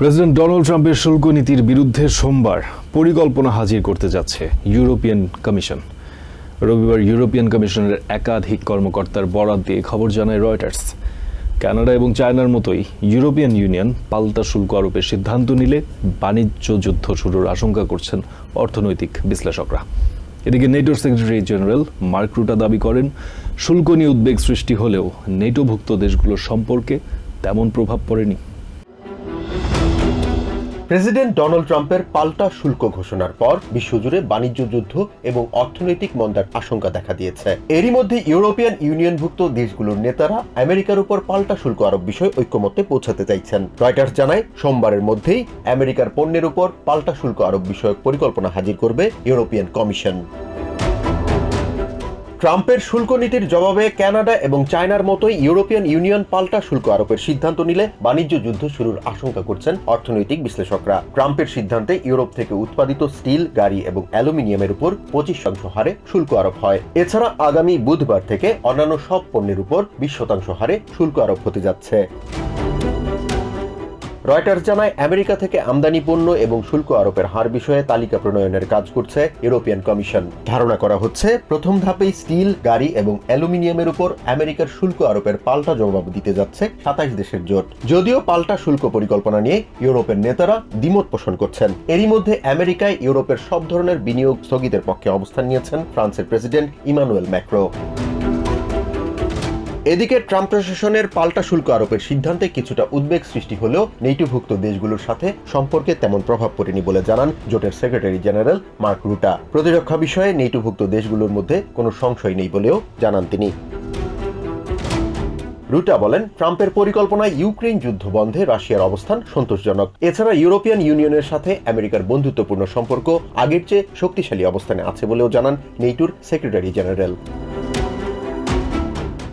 President Donald ট্রাম্পের শুল্ক নীতির বিরুদ্ধে সোমবার পরিকল্পনা হাজির করতে যাচ্ছে ইউরোপিয়ান কমিশন। রবিবার ইউরোপিয়ান কমিশনের একাধিক কর্মকর্তার বরাত দিয়ে খবর জানায় রয়টার্স। কানাডা এবং চায়নার মতোই ইউরোপিয়ান ইউনিয়ন পাল্টা শুল্ক আরোপের সিদ্ধান্ত নিলে বাণিজ্য যুদ্ধ শুরুর আশঙ্কা করছেন অর্থনৈতিক বিশ্লেষকরা। এদিকে নেটোর সেক্রেটারি জেনারেল মার্ক রুটা দাবি করেন, শুল্ক নিয়ে উদ্বেগ সৃষ্টি হলেও নেটোভুক্ত দেশগুলোর সম্পর্কে তেমন প্রভাব পড়েনি। প্রেসিডেন্ট ডোনাল্ড ট্রাম্পের পাল্টা শুল্ক ঘোষণার পর বিশ্বজুড়ে বাণিজ্য যুদ্ধ এবং অর্থনৈতিক মন্দার আশঙ্কা দেখা দিয়েছে। এরই মধ্যে ইউরোপিয়ান ইউনিয়নভুক্ত দেশগুলোর নেতারা আমেরিকার উপর পাল্টা শুল্ক আরোপ বিষয়ে ঐক্যমত্যে পৌঁছাতে চাইছেন। রয়টার্স জানায়, সোমবারের মধ্যেই আমেরিকার পণ্যের উপর পাল্টা শুল্ক আরোপ বিষয়ক পরিকল্পনা হাজির করবে ইউরোপিয়ান কমিশন। ট্রাম্পের শুল্ক নীতির জবাবে কানাডা এবং চায়নার মতোই ইউরোপিয়ান ইউনিয়ন পাল্টা শুল্ক আরোপের সিদ্ধান্ত নিলে বাণিজ্য যুদ্ধ শুরুর আশঙ্কা করছেন অর্থনৈতিক বিশ্লেষকরা। ট্রাম্পের সিদ্ধান্তে ইউরোপ থেকে উৎপাদিত স্টিল, গাড়ি এবং অ্যালুমিনিয়ামের উপর পঁচিশ শতাংশ হারে শুল্ক আরোপ হয়। এছাড়া আগামী বুধবার থেকে অন্যান্য সব পণ্যের উপর বিশ শতাংশ হারে শুল্ক আরোপ হতে যাচ্ছে। রয়টার্স জানায়, আমেরিকা থেকে আমদানি পণ্য এবং শুল্ক আরোপের হার বিষয়ে তালিকা প্রণয়নের কাজ করছে ইউরোপিয়ান কমিশন। ধারণা করা হচ্ছে, প্রথম ধাপেই স্টিল, গাড়ি এবং অ্যালুমিনিয়ামের উপর আমেরিকার শুল্ক আরোপের পাল্টা জবাব দিতে যাচ্ছে সাতাইশ দেশের জোট। যদিও পাল্টা শুল্ক পরিকল্পনা নিয়ে ইউরোপের নেতারা দ্বিমত পোষণ করছেন। এরই মধ্যে আমেরিকায় ইউরোপের সব ধরনের বিনিয়োগ স্থগিতের পক্ষে অবস্থান নিয়েছেন ফ্রান্সের প্রেসিডেন্ট ইমানুয়েল ম্যাক্রো। এদিকে ট্রাম্প প্রশাসনের পাল্টা শুল্ক আরোপের সিদ্ধান্তে কিছুটা উদ্বেগ সৃষ্টি হলেও নেইটোভুক্ত দেশগুলোর সাথে সম্পর্কে তেমন প্রভাব পড়েনি বলে জানান জোটের সেক্রেটারি জেনারেল মার্ক রুটা। প্রতিরক্ষা বিষয়ে নেইটোভুক্ত দেশগুলোর মধ্যে কোনো সংশয় নেই বলেও জানান তিনি। রুটা বলেন, ট্রাম্পের পরিকল্পনায় ইউক্রেন যুদ্ধ বন্ধে রাশিয়ার অবস্থান সন্তোষজনক। এছাড়া ইউরোপিয়ান ইউনিয়নের সাথে আমেরিকার বন্ধুত্বপূর্ণ সম্পর্ক আগের চেয়ে শক্তিশালী অবস্থানে আছে বলেও জানান নেইটুর secretary general.